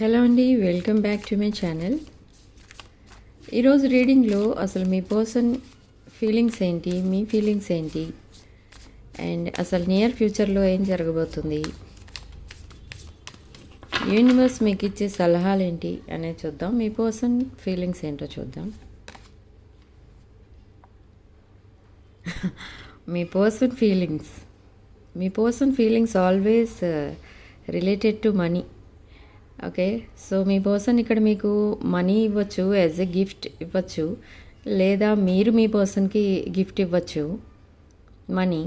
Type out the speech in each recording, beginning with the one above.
Hello అండి welcome back to my channel ఈరోజు రీడింగ్లో అసలు మీ పర్సన్ ఫీలింగ్స్ ఏంటి మీ ఫీలింగ్స్ ఏంటి? అండ్ అసలు నియర్ ఫ్యూచర్లో ఏం జరగబోతుంది? యూనివర్స్ మీకు ఇచ్చే సలహాలు ఏంటి అనేది చూద్దాం. మీ పర్సన్ ఫీలింగ్స్ ఏంటో చూద్దాం. మీ person feelings me person feelings always related to money okay. So me person ఇక్కడ మీకు మనీ ఇవ్వచ్చు యాజ్ ఎ గిఫ్ట్ ఇవ్వచ్చు లేదా మీరు మీ పర్సన్కి గిఫ్ట్ ఇవ్వచ్చు మనీ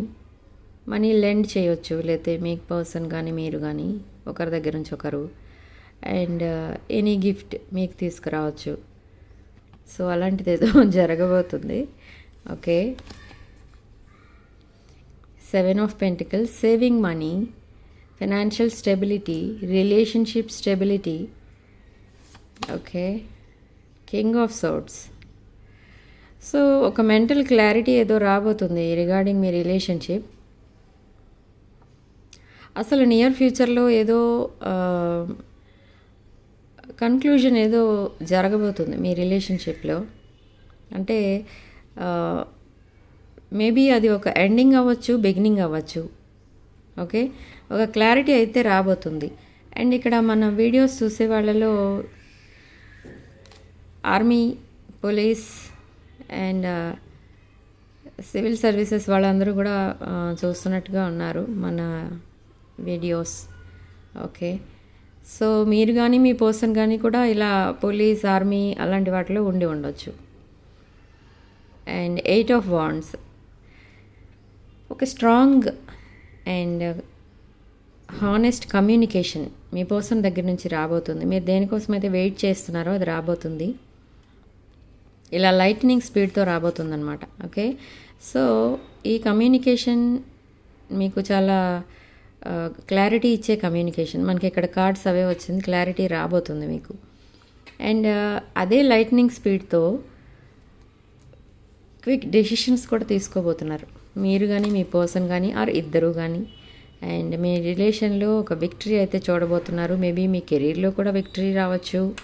మనీ లెండ్ చేయొచ్చు లేకపోతే మీ పర్సన్ కానీ మీరు కానీ ఒకరి దగ్గర నుంచి ఒకరు అండ్ uh, ఎనీ గిఫ్ట్ మీకు తీసుకురావచ్చు. సో అలాంటిది ఏదో జరగబోతుంది. Okay. Seven of pentacles saving money financial stability relationship stability okay king of swords so ఒక మెంటల్ క్లారిటీ ఏదో రాబోతుంది రిగార్డింగ్ మీ రిలేషన్షిప్ అసలు నియర్ ఫ్యూచర్లో ఏదో కన్క్లూజన్ ఏదో జరగబోతుంది మీ రిలేషన్షిప్లో అంటే మేబీ అది ఒక ఎండింగ్ అవ్వచ్చు బిగినింగ్ అవ్వచ్చు. ఓకే ఒక క్లారిటీ అయితే రాబోతుంది. అండ్ ఇక్కడ మన వీడియోస్ చూసే వాళ్ళలో army police and civil services వాళ్ళందరూ కూడా చూస్తున్నట్టుగా ఉన్నారు మన వీడియోస్. ఓకే. సో మీరు కానీ మీ పర్సన్ కానీ కూడా ఇలా పోలీస్ ఆర్మీ అలాంటి వాటిలో ఉండి ఉండొచ్చు. And eight of wands. ఒక స్ట్రాంగ్ అండ్ హానెస్ట్ కమ్యూనికేషన్ మీ పర్సన్ దగ్గర నుంచి రాబోతుంది. మీరు దేనికోసం అయితే వెయిట్ చేస్తున్నారో అది రాబోతుంది. ఇలా లైట్నింగ్ స్పీడ్తో రాబోతుంది అనమాట ఓకే సో ఈ కమ్యూనికేషన్ మీకు చాలా క్లారిటీ ఇచ్చే కమ్యూనికేషన్ మనకి ఇక్కడ కార్డ్స్ అవే వచ్చింది. క్లారిటీ రాబోతుంది మీకు. అండ్ అదే లైట్నింగ్ స్పీడ్తో క్విక్ డెసిషన్స్ కూడా తీసుకోబోతున్నారు. మీరు కానీ మీ పర్సన్ కానీ ఆర్ ఇద్దరు కానీ అండ్ మీ రిలేషన్లో ఒక విక్టరీ అయితే చూడబోతున్నారు. మేబీ మీ కెరీర్లో కూడా విక్టరీ రావచ్చు.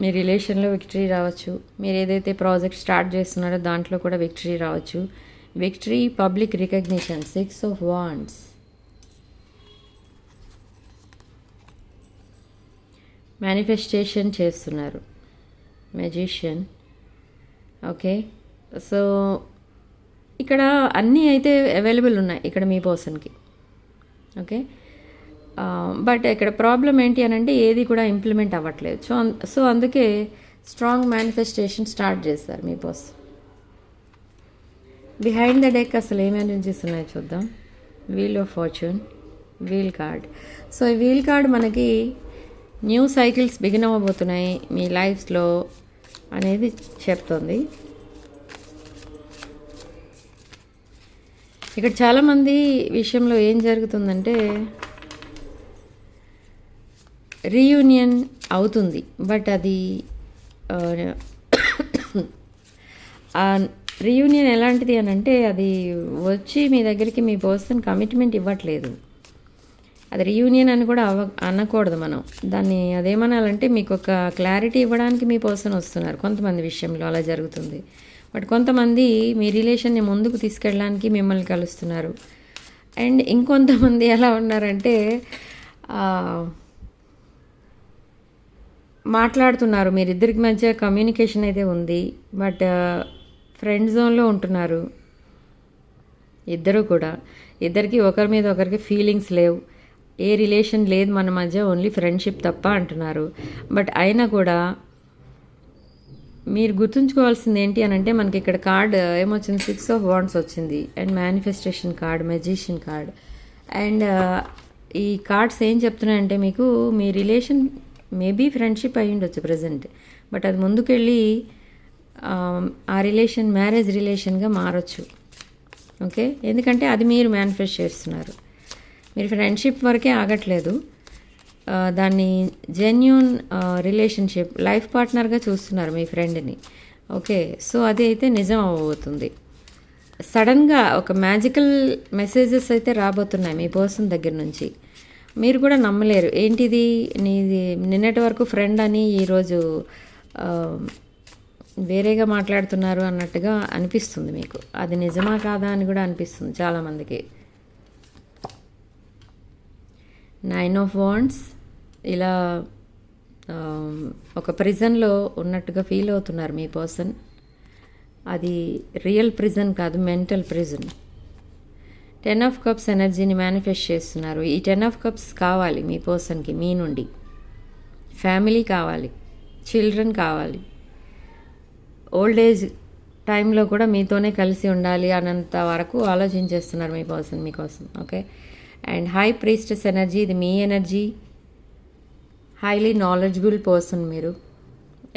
మీ రిలేషన్లో విక్టరీ రావచ్చు. మీరు ఏదైతే ప్రాజెక్ట్ స్టార్ట్ చేస్తున్నారో దాంట్లో కూడా విక్టరీ రావచ్చు. Victory public recognition six of wands. Manifestation చేస్తున్నారు. మెజిషియన్. ఓకే. సో ఇక్కడ అన్నీ అయితే అవైలబుల్ ఉన్నాయి ఇక్కడ మీ పర్సన్కి ఓకే బట్ ఇక్కడ ప్రాబ్లం ఏంటి అని అంటే ఏది కూడా ఇంప్లిమెంట్ అవ్వట్లేదు. సో సో అందుకే స్ట్రాంగ్ మేనిఫెస్టేషన్ స్టార్ట్ చేస్తారు మీ పర్సన్ బిహైండ్ ద డెక్ అసలు ఏం ఎనర్జీస్ ఉన్నాయో చూద్దాం. Wheel of fortune wheel card so ఈ వీల్ కార్డ్ మనకి న్యూ సైకిల్స్ బిగిన్ అవ్వబోతున్నాయి మీ లైఫ్లో అనేది చెప్తుంది. ఇక్కడ చాలామంది విషయంలో ఏం జరుగుతుందంటే రీయూనియన్ అవుతుంది. బట్ అది uh, రీయూనియన్ ఎలాంటిది అని అంటే అది వచ్చి మీ దగ్గరికి మీ పర్సన్ కమిట్మెంట్ ఇవ్వట్లేదు. అది రీయూనియన్ అని కూడా అవ అనకూడదు మనం. దాన్ని అదేమనాలంటే మీకు ఒక క్లారిటీ ఇవ్వడానికి మీ పర్సన్ వస్తున్నారు కొంతమంది విషయంలో అలా జరుగుతుంది. బట్ కొంతమంది మీ రిలేషన్ని ముందుకు తీసుకెళ్ళడానికి మిమ్మల్ని కలుస్తున్నారు. అండ్ ఇంకొంతమంది ఎలా ఉన్నారంటే మాట్లాడుతున్నారు. మీరిద్దరికి మధ్య కమ్యూనికేషన్ అయితే ఉంది. బట్ ఫ్రెండ్ జోన్లో ఉంటున్నారు. ఇద్దరు కూడా. ఇద్దరికి ఒకరి మీద ఒకరికి ఫీలింగ్స్ లేవు. ఏ రిలేషన్ లేదు మన మధ్య ఓన్లీ ఫ్రెండ్షిప్ తప్ప అంటున్నారు. బట్ అయినా కూడా మీరు గుర్తుంచుకోవాల్సింది ఏంటి అని అంటే మనకి ఇక్కడ కార్డ్ uh, ఏమొచ్చింది? సిక్స్ ఆఫ్ వాండ్స్ వచ్చింది. And manifestation card magician card and ఈ కార్డ్స్ ఏం చెప్తున్నాయంటే మీకు మీ రిలేషన్ మేబీ ఫ్రెండ్షిప్ అయి ఉండొచ్చు ప్రజెంట్ బట్ అది ముందుకెళ్ళి um, ఆ, రిలేషన్ మ్యారేజ్ రిలేషన్గా మారొచ్చు. ఓకే? ఎందుకంటే అది మీరు మేనిఫెస్ట్ చేస్తున్నారు. మీరు ఫ్రెండ్షిప్ వరకే ఆగట్లేదు. దాన్ని జెన్యున్ రిలేషన్షిప్ లైఫ్ పార్ట్నర్గా చూస్తున్నారు మీ ఫ్రెండ్ని ఓకే సో అది అయితే నిజం అవ్వబోతుంది. సడన్గా ఒక మ్యాజికల్ మెసేజెస్ అయితే రాబోతున్నాయి మీ పర్సన్ దగ్గర నుంచి. మీరు కూడా నమ్మలేరు. ఏంటిది? నీది నిన్నటి వరకు ఫ్రెండ్ అని ఈరోజు వేరేగా మాట్లాడుతున్నారు అన్నట్టుగా అనిపిస్తుంది మీకు. అది నిజమా కాదా అని కూడా అనిపిస్తుంది చాలామందికి. నైన్ ఆఫ్ వాండ్స్ ఇలా ఒక ప్రిజన్లో ఉన్నట్టుగా ఫీల్ అవుతున్నారు మీ పర్సన్. అది రియల్ ప్రిజన్ కాదు mental prison. Ten of cups ఎనర్జీని మేనిఫెస్ట్ చేస్తున్నారు. ఈ టెన్ ఆఫ్ కప్స్ కావాలి మీ పర్సన్కి మీ నుండి. ఫ్యామిలీ కావాలి చిల్డ్రన్ కావాలి. ఓల్డ్ ఏజ్ టైంలో కూడా మీతోనే కలిసి ఉండాలి అన్నంత వరకు ఆలోచించేస్తున్నారు మీ పర్సన్ మీకోసం okay? And high priestess energy ఇది మీ ఎనర్జీ. హైలీ నాలెడ్జబుల్ పర్సన్ మీరు.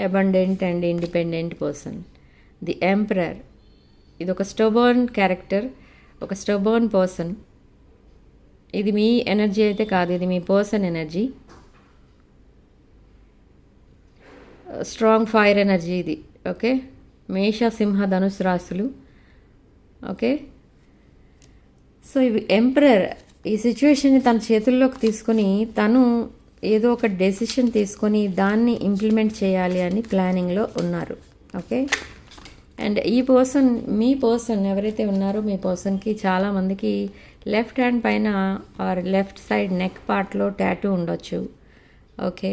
Abundant and independent person the emperor ఇది ఒక స్టోబర్న్ క్యారెక్టర్ ఒక స్టోబర్న్ పర్సన్ ఇది మీ ఎనర్జీ అయితే కాదు ఇది మీ person energy strong fire energy ఇది ఓకే మేష సింహ ధనుసు రాసులు ఓకే సో ఇవి ఎంపరర్ ఈ సిచ్యువేషన్ని తన చేతుల్లోకి తీసుకొని తను ఏదో ఒక డెసిషన్ తీసుకొని దాన్ని ఇంప్లిమెంట్ చేయాలి అని ప్లానింగ్లో ఉన్నారు. ఓకే అండ్ ఈ పర్సన్ మీ పర్సన్ ఎవరైతే ఉన్నారో మీ పర్సన్కి చాలామందికి లెఫ్ట్ హ్యాండ్ పైన ఆర్ లెఫ్ట్ సైడ్ నెక్ పార్ట్లో ట్యాటూ ఉండొచ్చు. Okay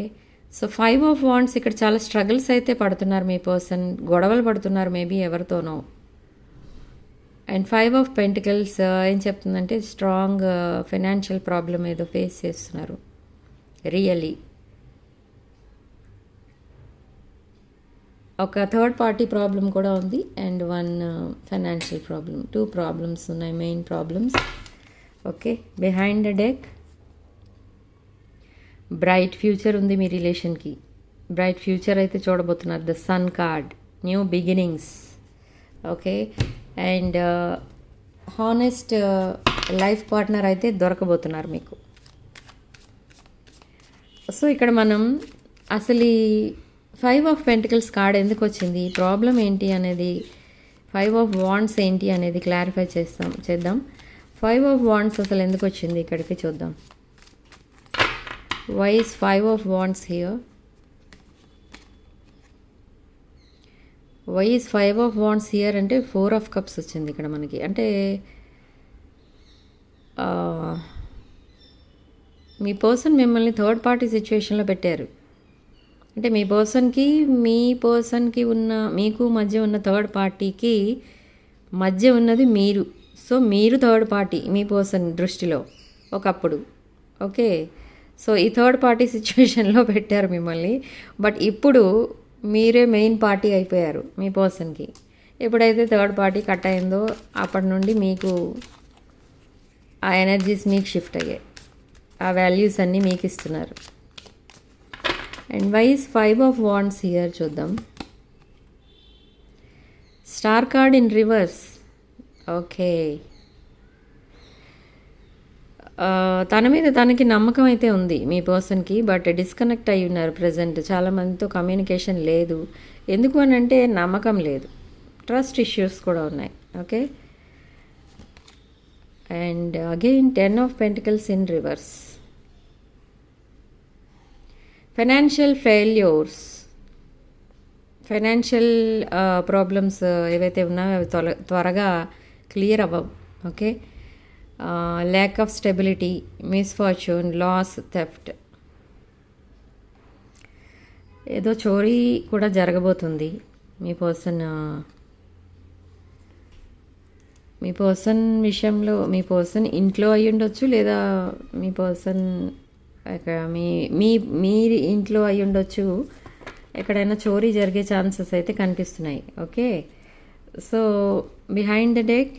so five of wands ఇక్కడ చాలా స్ట్రగుల్స్ అయితే పడుతున్నారు మీ పర్సన్ గొడవలు పడుతున్నారు మేబీ ఎవరితోనో. అండ్ ఫైవ్ ఆఫ్ పెంటికల్స్ ఏం చెప్తుందంటే స్ట్రాంగ్ ఫైనాన్షియల్ ప్రాబ్లం ఏదో ఫేస్ చేస్తున్నారు. రియలీ ఒక థర్డ్ పార్టీ ప్రాబ్లం కూడా ఉంది and one financial problem two problems ఉన్నాయి main problems okay behind the deck bright future ఉంది మీ రిలేషన్కి బ్రైట్ ఫ్యూచర్ అయితే చూడబోతున్నారు. The sun card new beginnings okay and honest life partner అయితే దొరకబోతున్నారు మీకు. సో ఇక్కడ మనం అసలు ఈ ఫైవ్ ఆఫ్ పెంటికల్స్ కార్డ్ ఎందుకు వచ్చింది? ప్రాబ్లం ఏంటి అనేది ఫైవ్ ఆఫ్ వాండ్స్ ఏంటి అనేది క్లారిఫై చేస్తాం చేద్దాం. ఫైవ్ ఆఫ్ వాండ్స్ అసలు ఎందుకు వచ్చింది ఇక్కడికి చూద్దాం. Why's five of wands here why's five of wands here అంటే ఫోర్ ఆఫ్ కప్స్ వచ్చింది ఇక్కడ మనకి. అంటే మీ పర్సన్ మిమ్మల్ని థర్డ్ పార్టీ సిచ్యువేషన్లో పెట్టారు. అంటే మీ పర్సన్కి మీ పర్సన్కి ఉన్న మీకు మధ్య ఉన్న థర్డ్ పార్టీకి మధ్య ఉన్నది మీరు. సో మీరు థర్డ్ పార్టీ మీ పర్సన్ దృష్టిలో ఒకప్పుడు. ఓకే? సో ఈ థర్డ్ పార్టీ సిచ్యువేషన్లో పెట్టారు మిమ్మల్ని. బట్ ఇప్పుడు మీరే మెయిన్ పార్టీ అయిపోయారు మీ పర్సన్కి. ఎప్పుడైతే థర్డ్ పార్టీ కట్ అయిందో అప్పటి నుండి మీకు ఆ ఎనర్జీస్ మీకు షిఫ్ట్ అయ్యాయి. ఆ వాల్యూస్ అన్నీ మీకు ఇస్తున్నారు. And why's five of wands here చూద్దాం. Star card in reverse okay తన మీద తనకి నమ్మకం అయితే ఉంది మీ పర్సన్కి బట్ డిస్కనెక్ట్ అయి ఉన్నారు ప్రజెంట్ చాలామందితో కమ్యూనికేషన్ లేదు. ఎందుకు అని అంటే నమ్మకం లేదు. ట్రస్ట్ ఇష్యూస్ కూడా ఉన్నాయి. Okay and again ten of pentacles in reverse financial failures financial problems ఏవైతే ఉన్నాయో అవి త్వర త్వరగా క్లియర్ అవ్వవు okay lack of stability misfortune loss theft ఏదో చోరీ కూడా జరగబోతుంది. మీ పర్సన్ uh, మీ పర్సన్ విషయంలో మీ పర్సన్ ఇంట్లో అయి ఉండొచ్చు లేదా మీ పర్సన్ ఇక్కడ uh, మీ మీ మీ ఇంట్లో అయి ఉండొచ్చు. ఎక్కడైనా చోరీ జరిగే ఛాన్సెస్ అయితే కనిపిస్తున్నాయి. Okay so behind the deck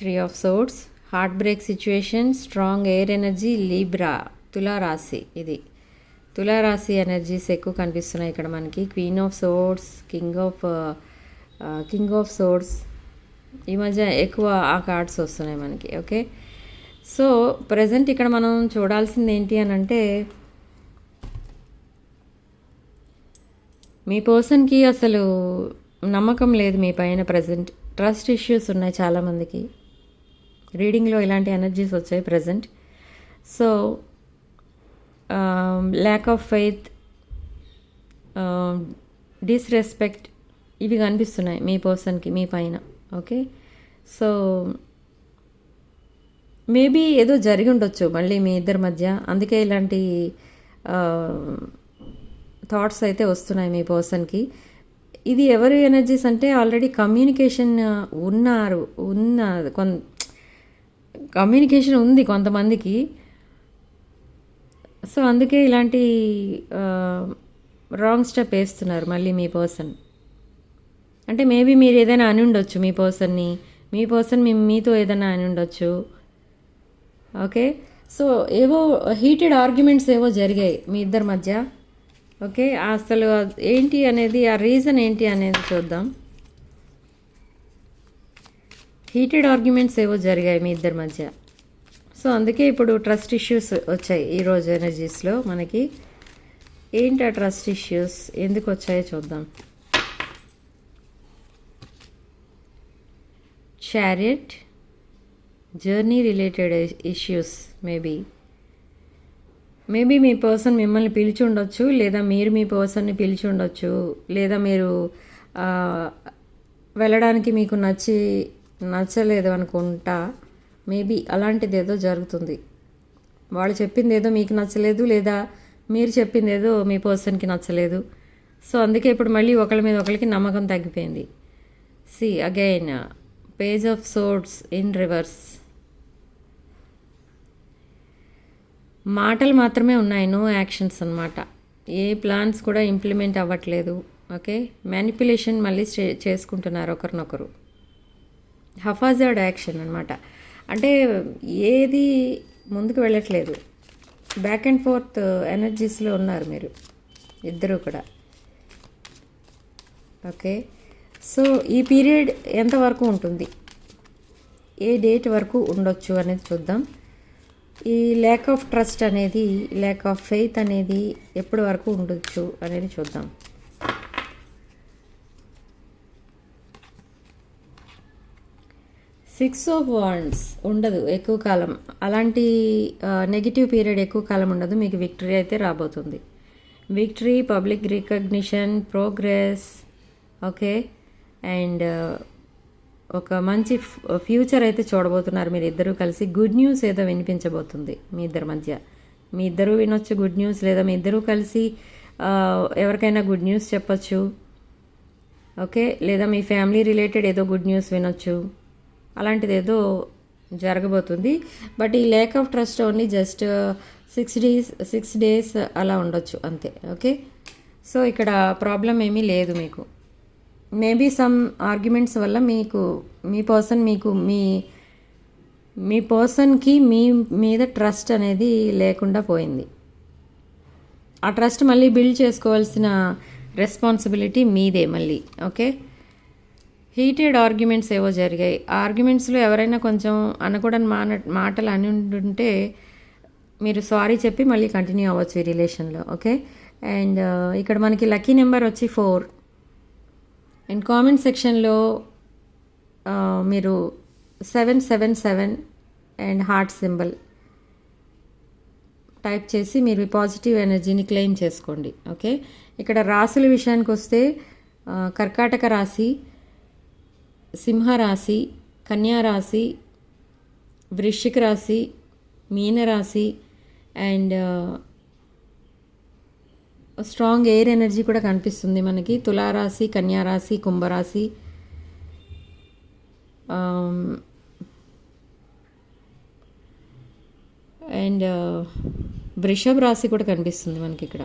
three of swords heartbreak situation strong air energy Libra తులారాశి ఇది. తులారాశి ఎనర్జీస్ ఎక్కువ కనిపిస్తున్నాయి ఇక్కడ మనకి. Queen of swords king of king of swords ఈ మధ్య ఎక్కువ ఆ కార్డ్స్ వస్తున్నాయి మనకి. ఓకే సో ప్రజెంట్ ఇక్కడ మనం చూడాల్సింది ఏంటి అని అంటే మీ పర్సన్కి అసలు నమ్మకం లేదు మీ పైన ప్రజెంట్ ట్రస్ట్ ఇష్యూస్ ఉన్నాయి చాలామందికి రీడింగ్లో ఇలాంటి ఎనర్జీస్ వచ్చాయి present so lack of faith disrespect ఇవి కనిపిస్తున్నాయి మీ పర్సన్కి మీ పైన. ఓకే సో మేబీ ఏదో జరిగి ఉండొచ్చు మళ్ళీ మీ ఇద్దరి మధ్య. అందుకే ఇలాంటి థాట్స్ అయితే వస్తున్నాయి మీ పర్సన్కి ఇది ఎవరి ఎనర్జీస్ అంటే ఆల్రెడీ కమ్యూనికేషన్ ఉన్నారు ఉన్న కొన్ కమ్యూనికేషన్ ఉంది కొంతమందికి. సో అందుకే ఇలాంటి రాంగ్ స్టెప్ వేస్తున్నారు మళ్ళీ మీ పర్సన్ అంటే మేబీ మీరు ఏదైనా అని ఉండొచ్చు మీ పర్సన్ని మీ పర్సన్ మీ మీతో ఏదైనా అని ఉండొచ్చు. ఓకే? సో ఏవో హీటెడ్ ఆర్గ్యుమెంట్స్ ఏవో జరిగాయి మీ ఇద్దరి మధ్య. ఓకే? అసలు ఏంటి అనేది ఆ రీజన్ ఏంటి అనేది చూద్దాం. హీటెడ్ ఆర్గ్యుమెంట్స్ ఏవో జరిగాయి మీ ఇద్దరి మధ్య. సో అందుకే ఇప్పుడు ట్రస్ట్ ఇష్యూస్ వచ్చాయి ఈరోజు ఎనర్జీస్లో మనకి. ఏంటి ఆ ట్రస్ట్ ఇష్యూస్? ఎందుకు వచ్చాయో చూద్దాం. Chariot journey related issues maybe. Maybe మీ పర్సన్ మిమ్మల్ని పిలిచి ఉండొచ్చు లేదా మీరు మీ పర్సన్ని పిలిచి ఉండొచ్చు లేదా మీరు వెళ్ళడానికి మీకు నచ్చి నచ్చలేదు అనుకుంటా మేబీ అలాంటిది ఏదో జరుగుతుంది. వాళ్ళు చెప్పింది ఏదో మీకు నచ్చలేదు లేదా మీరు చెప్పింది ఏదో మీ పర్సన్కి నచ్చలేదు. సో అందుకే ఇప్పుడు మళ్ళీ ఒకరి మీద ఒకరికి నమ్మకం తగ్గిపోయింది. See again page of swords in reverse మాటలు మాత్రమే ఉన్నాయి నో యాక్షన్స్ అనమాట ఏ ప్లాన్స్ కూడా ఇంప్లిమెంట్ అవ్వట్లేదు ఓకే? మ్యానిపులేషన్ మళ్ళీ చేసుకుంటున్నారు ఒకరినొకరు. హఫాజర్డ్ యాక్షన్ అనమాట అంటే ఏది ముందుకు వెళ్ళట్లేదు. బ్యాక్ అండ్ ఫోర్త్ ఎనర్జీస్లో ఉన్నారు మీరు ఇద్దరు కూడా. ఓకే? సో ఈ పీరియడ్ ఎంతవరకు ఉంటుంది? ఏ డేట్ వరకు ఉండొచ్చు అనేది చూద్దాం. ఈ ల్యాక్ ఆఫ్ ట్రస్ట్ అనేది ల్యాక్ ఆఫ్ ఫెయిత్ అనేది ఎప్పటి వరకు ఉండొచ్చు అనేది చూద్దాం. సిక్స్ ఆఫ్ వాండ్స్ ఉండదు ఎక్కువ కాలం. అలాంటి నెగిటివ్ పీరియడ్ ఎక్కువ కాలం ఉండదు మీకు విక్టరీ అయితే రాబోతుంది. Victory public recognition progress okay and ఒక మంచి ఫ్యూచర్ అయితే చూడబోతున్నారు మీరు ఇద్దరు కలిసి. గుడ్ న్యూస్ ఏదో వినిపించబోతుంది మీ ఇద్దరి మధ్య. మీ ఇద్దరు వినొచ్చు గుడ్ న్యూస్ లేదా మీ ఇద్దరు కలిసి ఎవరికైనా గుడ్ న్యూస్ చెప్పచ్చు. ఓకే? లేదా మీ ఫ్యామిలీ రిలేటెడ్ ఏదో గుడ్ న్యూస్ వినొచ్చు. అలాంటిది ఏదో జరగబోతుంది. బట్ ఈ lack of trust only just six days six days అలా ఉండొచ్చు అంతే. ఓకే? సో ఇక్కడ ప్రాబ్లం ఏమీ లేదు మీకు. మేబీ సమ్ ఆర్గ్యుమెంట్స్ వల్ల మీకు మీ పర్సన్ మీకు మీ మీ పర్సన్కి మీ మీద ట్రస్ట్ అనేది లేకుండా పోయింది. ఆ ట్రస్ట్ మళ్ళీ బిల్డ్ చేసుకోవాల్సిన రెస్పాన్సిబిలిటీ మీదే మళ్ళీ ఓకే హీటెడ్ ఆర్గ్యుమెంట్స్ ఏవో జరిగాయి. ఆర్గ్యుమెంట్స్లో ఎవరైనా కొంచెం అనకూడని మాన మాటలు అని ఉంటుంటే మీరు సారీ చెప్పి మళ్ళీ కంటిన్యూ అవ్వచ్చు ఈ రిలేషన్లో ఓకే అండ్ ఇక్కడ మనకి లక్కీ నెంబర్ వచ్చి ఫోర్ అండ్ కామెంట్ సెక్షన్లో మీరు seven seven seven and heart symbol type చేసి మీరు పాజిటివ్ ఎనర్జీని క్లెయిమ్ చేసుకోండి ఓకే ఇక్కడ రాసుల విషయానికి వస్తే కర్కాటక రాశి సింహరాశి కన్యారాశి వృశ్చిక రాశి మీనరాశి అండ్ స్ట్రాంగ్ ఎయిర్ ఎనర్జీ కూడా కనిపిస్తుంది మనకి తులారాశి కన్యారాశి కుంభరాశి అండ్ వృషభ రాశి కూడా కనిపిస్తుంది మనకి ఇక్కడ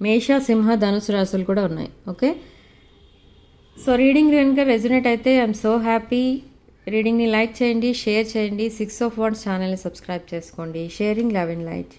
మేష సింహ ధనుసు రాశులు కూడా ఉన్నాయి ఓకే సో రీడింగ్ కనుక రెజ్యునేట్ అయితే ఐఎమ్ సో హ్యాపీ రీడింగ్ని లైక్ చేయండి షేర్ చేయండి సిక్స్ ఆఫ్ వన్స్ ఛానల్ని సబ్స్క్రైబ్ చేసుకోండి షేరింగ్ లవ్ అండ్ లైట్